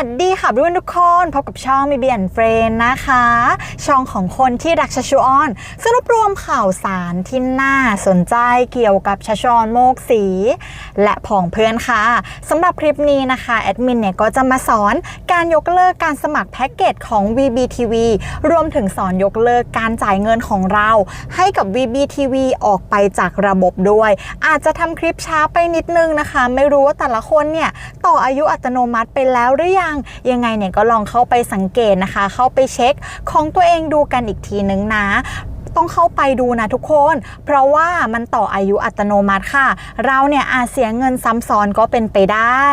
วัสดีค่ะเพื่อนทุกคนพบกับช่องมีเบียนเฟรนนะคะ ช่องของคนที่รักชัชวอนสรุปรวมข่าวสารที่น่าสนใจเกี่ยวกับชัชวอนโมกสี และผองเพื่อนค่ะสำหรับคลิปนี้นะคะแอดมินเนี่ยก็จะมาสอนการยกเลิกการสมัครแพ็กเกจของ VBTV รวมถึงสอนยกเลิกการจ่ายเงินของเรา ให้กับ VBTV ออกไปจากระบบด้วย อาจจะทำคลิปช้าไปนิดนึงนะคะ ไม่รู้ว่าแต่ละคนเนี่ยต่ออายุอัตโนมัติไปแล้วหรือยังยังไงเนี่ยก็ลองเข้าไปสังเกตนะคะ เข้าไปเช็คของตัวเองดูกันอีกทีนึงนะต้องเข้าไปดูนะทุกคน เพราะว่ามันต่ออายุอัตโนมัติค่ะ เราเนี่ยอาจเสียเงินซ้ำซ้อนก็เป็นไปได้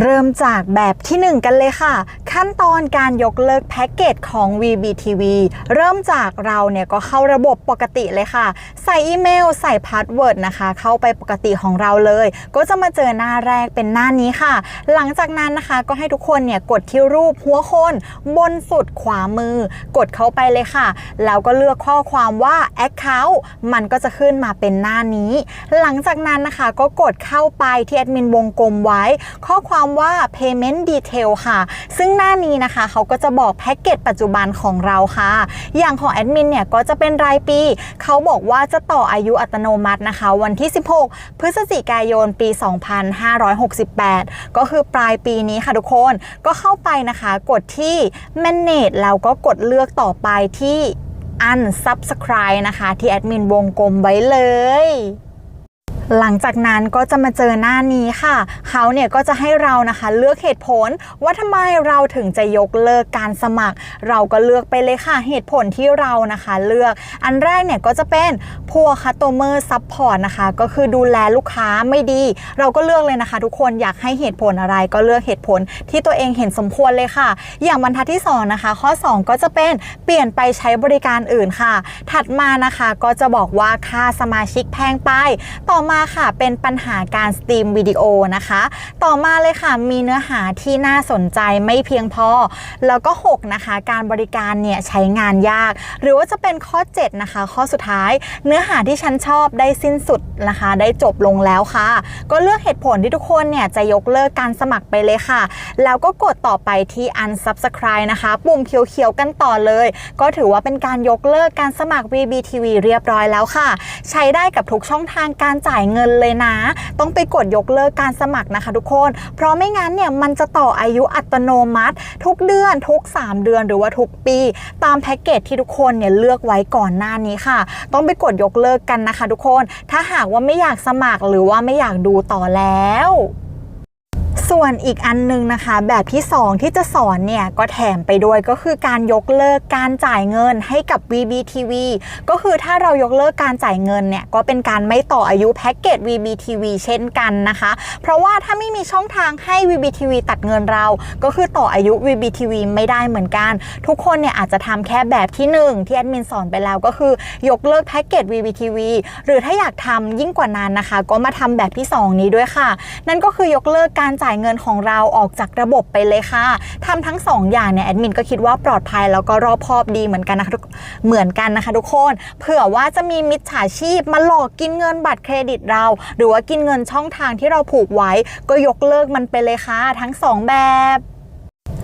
เริ่มจากแบบที่ 1 กันเลยค่ะ ขั้นตอนการยกเลิกแพ็กเกจของ VBTV เริ่มจากเราเนี่ยก็เข้าระบบปกติเลยค่ะ ใส่อีเมล ใส่พาสเวิร์ดนะคะ เข้าไปปกติของเราเลย ก็จะมาเจอหน้าแรกเป็นหน้านี้ค่ะ หลังจากนั้นนะคะก็ให้ทุกคนเนี่ยกดที่รูปหัวคนบนสุดขวามือ กดเข้าไปเลยค่ะ แล้วก็เลือกข้อความว่า Account มันก็จะขึ้นมาเป็นหน้านี้ หลังจากนั้นนะคะก็กดเข้าไปที่แอดมินวงกลมไว้ ข้อความว่า payment detail ค่ะ ซึ่งหน้านี้นะคะ เขาก็จะบอกแพ็กเกจปัจจุบันของเราค่ะ อย่างของแอดมินเนี่ยก็จะเป็นรายปี เขาบอกว่าจะต่ออายุอัตโนมัตินะคะ วันที่ 16 พฤศจิกายนปี 2568 ก็คือปลายปีนี้ค่ะทุกคนก็เข้าไปนะคะ กดที่ manage แล้วก็กดเลือกต่อไปที่ unsubscribe นะคะ ที่แอดมินวงกลมไว้เลย หลังจากนั้นก็จะมาเจอหน้านี้ค่ะ เขาเนี่ยก็จะให้เรานะคะเลือกเหตุผลว่าทำไมเราถึงจะยกเลิกการสมัคร เราก็เลือกไปเลยค่ะเหตุผลที่เรานะคะเลือก อันแรกเนี่ยก็จะเป็นพัวคัตโตเมอร์ซัพพอร์ตนะคะก็คือดูแลลูกค้าไม่ดี เราก็เลือกเลยนะคะ ทุกคนอยากให้เหตุผลอะไรก็เลือกเหตุผลที่ตัวเองเห็นสมควรเลยค่ะ อย่างบรรทัดที่สองนะคะ ข้อ 2 ก็จะเป็นเปลี่ยนไปใช้บริการอื่นค่ะ ถัดมานะคะก็จะบอกว่าค่าสมาชิกแพงไป ต่อมาค่ะ เป็นปัญหาการสตรีมวิดีโอนะคะ ต่อมาเลยค่ะ มีเนื้อหาที่น่าสนใจไม่เพียงพอ แล้วก็ 6 นะคะ การบริการเนี่ยใช้งานยาก หรือว่าจะเป็นข้อ 7 นะคะ ข้อสุดท้าย เนื้อหาที่ฉันชอบได้สิ้นสุดนะคะ ได้จบลงแล้วค่ะ ก็เลือกเหตุผลที่ทุกคนเนี่ยจะยกเลิกการสมัครไปเลยค่ะ แล้วก็กดต่อไปที่ unsubscribe นะคะ ปุ่มเขียวๆกันต่อเลย ก็ถือว่าเป็นการยกเลิกการสมัคร VBTV เรียบร้อยแล้วค่ะ ใช้ได้กับทุกช่องทางการจ่ายเงินเลยนะ ต้องไปกดยกเลิกการสมัครนะคะทุกคน เพราะไม่งั้นเนี่ยมันจะต่ออายุอัตโนมัติ ทุกเดือนทุก 3 เดือนหรือว่าทุกปี ตามแพ็กเกจที่ทุกคนเนี่ยเลือกไว้ก่อนหน้านี้ค่ะ ต้องไปกดยกเลิกกันนะคะทุกคน ถ้าหากว่าไม่อยากสมัครหรือว่าไม่อยากดูต่อแล้ว ส่วนอีกอันนึงนะคะ แบบที่ 2 ที่จะสอนเนี่ย ก็แถมไปด้วยก็คือการยกเลิกการจ่ายเงินให้กับ VBTV ก็คือถ้าเรายกเลิกการจ่ายเงินเนี่ย ก็เป็นการไม่ต่ออายุแพ็กเกจ VBTV เช่นกันนะคะ เพราะว่าถ้าไม่มีช่องทางให้ VBTV ตัดเงินเรา ก็คือต่ออายุ VBTV ไม่ได้เหมือนกัน ทุกคนเนี่ยอาจจะทำแค่แบบที่ 1 ที่แอดมินสอนไปแล้วก็คือยกเลิกแพ็กเกจ VBTV หรือถ้าอยากทำยิ่งกว่านั้นนะคะ ก็มาทำแบบที่ 2 นี้ด้วยค่ะ นั่นก็คือยกเลิกการจ่ายเงินของเราออกจากระบบไปเลยค่ะทำทั้ง 2 อย่างเนี่ยแอดมินก็คิดว่าปลอดภัยแล้วก็รอบคอบดีเหมือนกันนะคะเหมือนกันนะคะทุกคน เผื่อว่าจะมีมิจฉาชีพมาหลอกกินเงินบัตรเครดิตเรา หรือว่ากินเงินช่องทางที่เราผูกไว้ ก็ยกเลิกมันไปเลยค่ะ ทั้ง 2 แบบ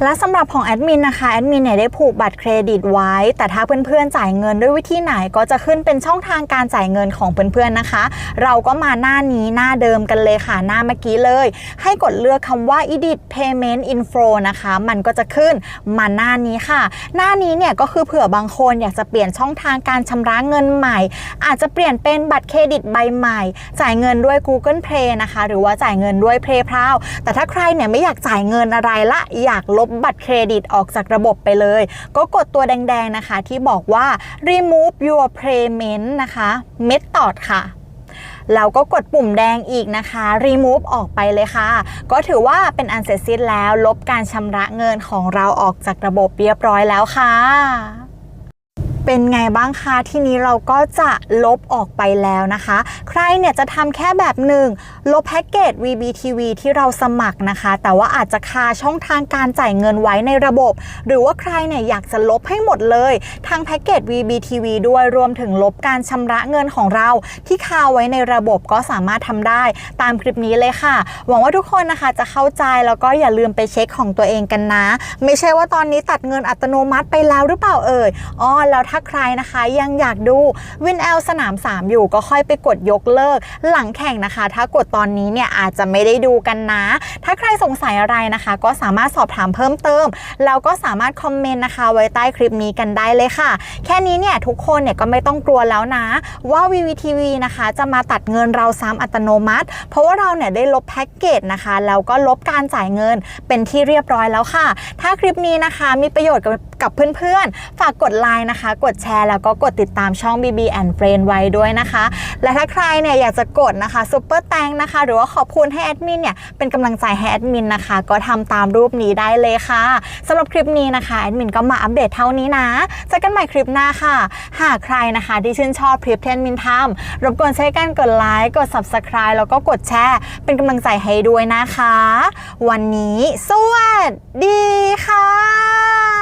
และสำหรับของแอดมินนะคะ แอดมินเนี่ยได้ผูกบัตรเครดิตไว้ แต่ถ้าเพื่อนๆจ่ายเงินด้วยวิธีไหนก็จะขึ้นเป็นช่องทางการจ่ายเงินของเพื่อนๆนะคะ เราก็มาหน้านี้หน้าเดิมกันเลยค่ะหน้าเมื่อกี้เลย ให้กดเลือกคำว่า edit payment info นะคะ มันก็จะขึ้นมาหน้านี้ค่ะ หน้านี้เนี่ยก็คือเผื่อบางคนอยากจะเปลี่ยนช่องทางการชำระเงินใหม่ อาจจะเปลี่ยนเป็นบัตรเครดิตใบใหม่ จ่ายเงินด้วย Google Play นะคะ หรือว่าจ่ายเงินด้วย PayPal แต่ถ้าใครเนี่ยไม่อยากจ่ายเงินอะไรละอยากลบบัตรเครดิตออกจากระบบไปเลย ก็กดตัวแดงๆนะคะ ที่บอกว่า remove your payment นะคะ method ค่ะแล้วก็กดปุ่มแดงอีกนะคะ remove ออกไปเลยค่ะ ก็ถือว่าเป็นอันเสร็จสิ้นแล้ว ลบการชำระเงินของเราออกจากระบบเรียบร้อยแล้วค่ะ เป็นไงบ้างคะทีนี้เราก็จะลบออกไปแล้วนะคะ ใครเนี่ยจะทำแค่แบบหนึ่งลบแพ็กเกจ VBTV ที่เราสมัครนะคะ แต่ว่าอาจจะคาช่องทางการจ่ายเงินไว้ในระบบ หรือว่าใครเนี่ยอยากจะลบให้หมดเลยทางแพ็กเกจ VBTV ด้วยรวมถึงลบการชำระเงินของเราที่คาไว้ในระบบก็สามารถทำได้ตามคลิปนี้เลยค่ะ หวังว่าทุกคนนะคะจะเข้าใจแล้วก็อย่าลืมไปเช็คของตัวเองกันนะ ไม่ใช่ว่าตอนนี้ตัดเงินอัตโนมัติไปแล้วหรือเปล่าเอ่ยอ๋อแล้วถ้าาใครนะคะยังอยากดูวินแอลสนาม 3 อยู่ก็ค่อยไปกดยกเลิก หลังแข่งนะคะ ถ้ากดตอนนี้เนี่ยอาจจะไม่ได้ดูกันนะ ถ้าใครสงสัยอะไรนะคะ ก็สามารถสอบถามเพิ่มเติม แล้วก็สามารถคอมเมนต์นะคะ ไว้ใต้คลิปนี้กันได้เลยค่ะ แค่นี้เนี่ยทุกคนเนี่ยก็ไม่ต้องกลัวแล้วนะ ว่า VVTV นะคะ จะมาตัดเงินเราซ้ำอัตโนมัติ เพราะว่าเราเนี่ยได้ลบแพ็กเกจนะคะแล้วก็ลบการจ่ายเงินเป็นที่เรียบร้อยแล้วค่ะ ถ้าคลิปนี้นะคะมีประโยชน์กับ กับเพื่อนๆ ฝากกดไลค์นะคะ กดแชร์แล้วก็กดติดตามช่อง BB and Friend ไว้ด้วยนะคะ และถ้าใครเนี่ยอยากจะกดนะคะซุปเปอร์แตงนะคะ หรือว่าขอบคุณให้แอดมินเนี่ยเป็นกำลังใจให้แอดมินนะคะ ก็ทำตามรูปนี้ได้เลยค่ะสำหรับคลิปนี้นะคะแอดมินก็มาอัปเดตเท่านี้นะเจอกันใหม่คลิปหน้าค่ะ หากใครนะคะที่ชื่นชอบคลิปเทนมินทำรบกวนใช้การกดไลค์กด Subscribe แล้วก็กดแชร์ เป็นกำลังใจให้ด้วยนะคะ วันนี้สวัสดีค่ะ